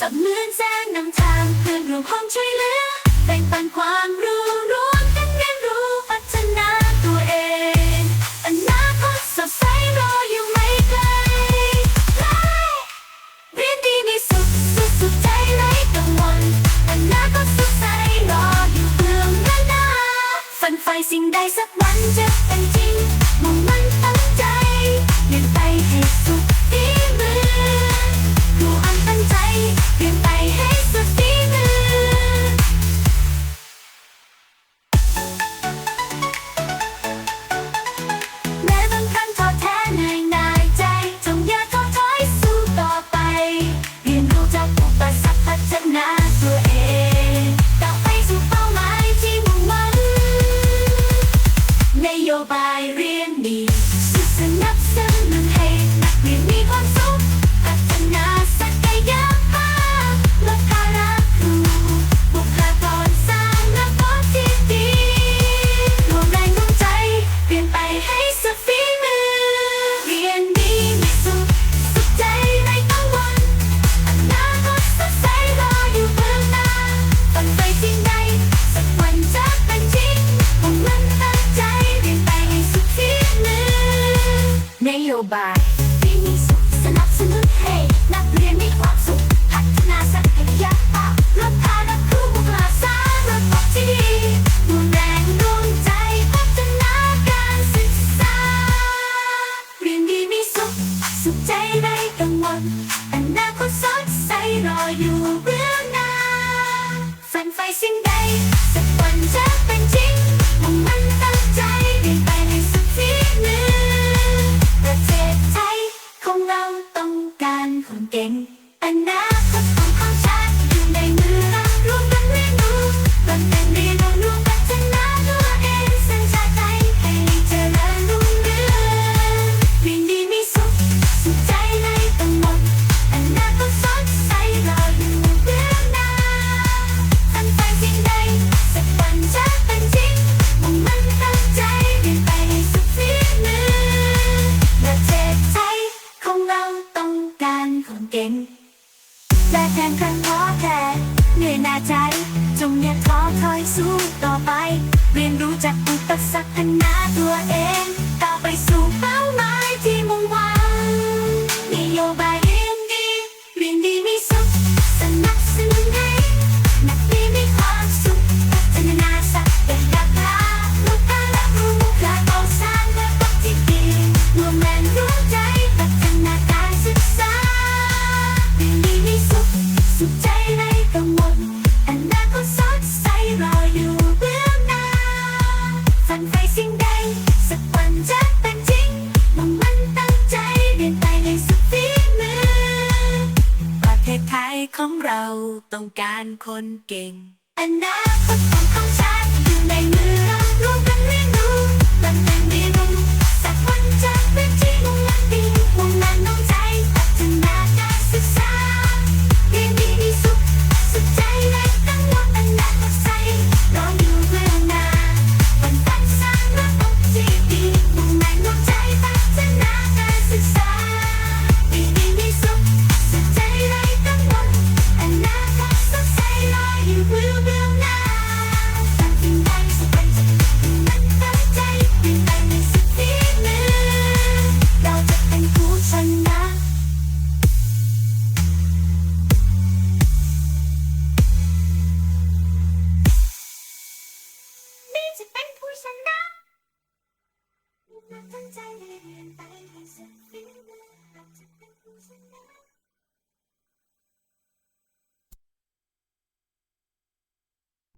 สับเหมือนแสงนำทางเพื่อนร่วมห้องช่วยเหลือแบ่งปันความรู้ร่วมกันเรียนรู้พัฒนาตัวเองอนาคตสดใสรออยู่ไม่ไกลเรียนดีมีสุขสุขสุขใจไร้กังวลอนาคตสดใสรออยู่เบื้องหน้าฝันใฝ่สิ่งใดสักวันจะเป็น นโยบายปีมีสุขสนับสนุนให้นักเรียนมีความสุขพัฒนาศักยภาพลดภาระครูบุคลาสรางระบบที่ดีดูแรงดวงใจพัฒนาการศึกษา เรียนดีมีสุข สุขใจไร้กังวลอนาคตสดใสรออยู่เรื่องหน้าฝันไฟสิ่งใดสักวันจะเป็น จะฝันจะเป็นจริงมุ่งมันตั้งใจเรียนไปสุดฝีมือประเทศไทของเราต้องการคนเก่งและแทนครั้งท้อแท้เหนื่อยหน้าใจ จงอย่าท้อคอยสู้ต่อไป เรียนรู้จากอุปสรรคพัฒนาตัวเอง ของเราต้องการคนเก่งอนาคตของชาติอยู่ในมือเราร่วมกันเรียนรู้